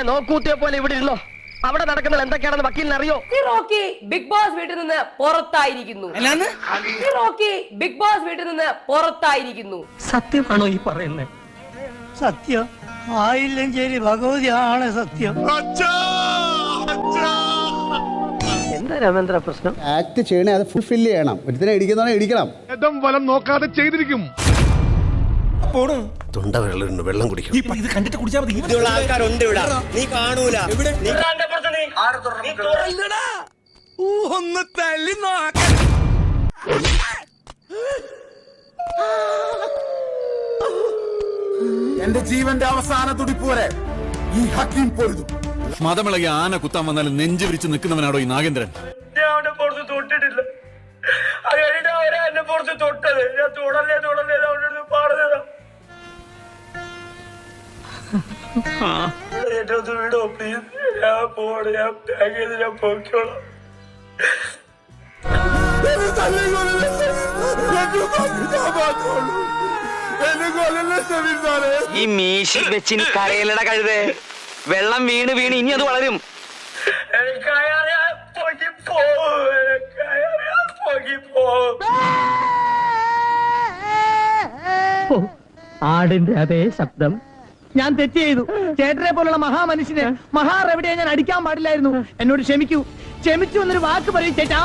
ഇങ്ങനെ നോക്കൂത്തിയെ പോലെ ഇവിടെ ഇരുന്നോ? അവിടെ നടക്കുന്നത് എന്തൊക്കെയാണെന്ന് വക്കീലിന് അറിയോ? ഈ റോക്കി ബിഗ് ബോസ് വീട്ടിൽ നിന്ന് പുറത്തായിരിക്കുന്നു. ഈ റോക്കി ബിഗ് ബോസ് വീട്ടിൽ നിന്ന് പുറത്തായിരിക്കുന്നു. സത്യമാണോ ഈ പറയുന്നത് സത്യം. ആയില്ലഞ്ചേരി ആണ് സത്യം. എന്താ രാമേന്ദ്ര പ്രശ്നം? ആക്ട് ചെയ്യണേ അത് ഫുൾഫിൽ ചെയ്യണം. ഒരുത്തിനെ ഇടിക്കുന്നവനെ ഇടിക്കണം. ഇടം വലം നോക്കാതെ ചെയ്തിരിക്കും. തൊണ്ട വെള്ളം വെള്ളം കുടിക്കും. ഇത് കണ്ടിട്ട് കുടിച്ചാൽ മതി. ആൾക്കാരുണ്ട് ഇവിടെ. നീ കാണൂല. നീ ഒന്ന് തല്ലി എന്റെ ജീവന്റെ അവസാന തുടിപ്പ് വരെ ഈ ഹക്കീം പൊരുതും. മതമിളകി ആന കുത്താൻ വന്നാലും നെഞ്ചു വിരിച്ച് നിൽക്കുന്നവനാണോ ഈ നാഗേന്ദ്രൻ? ഞാൻ അവന്റെ പുറത്ത് തൊട്ടിട്ടില്ല. അത് കഴിഞ്ഞിട്ട് അവരെ എന്നെ പുറത്ത് തൊട്ടത്. ഞാൻ തുടല്ലേ തുടല്ലേ അവന്റെ ഈ മീശി വെച്ചിനി കരയിലട കഴുത്. വെള്ളം വീണ് വീണ് ഇനി അത് വളരും. ആടിന്റെ അതേ ശബ്ദം. ഞാൻ തെറ്റ് ചെയ്തു. ചേട്ടനെ പോലുള്ള മഹാമനുഷ്യനെ മഹാറെവിടെയെ ഞാൻ അടിക്കാൻ പാടില്ലായിരുന്നു. എന്നോട് ക്ഷമിക്കൂ. ക്ഷമിച്ചു എന്നൊരു വാക്ക് പറയും ചേട്ടാ.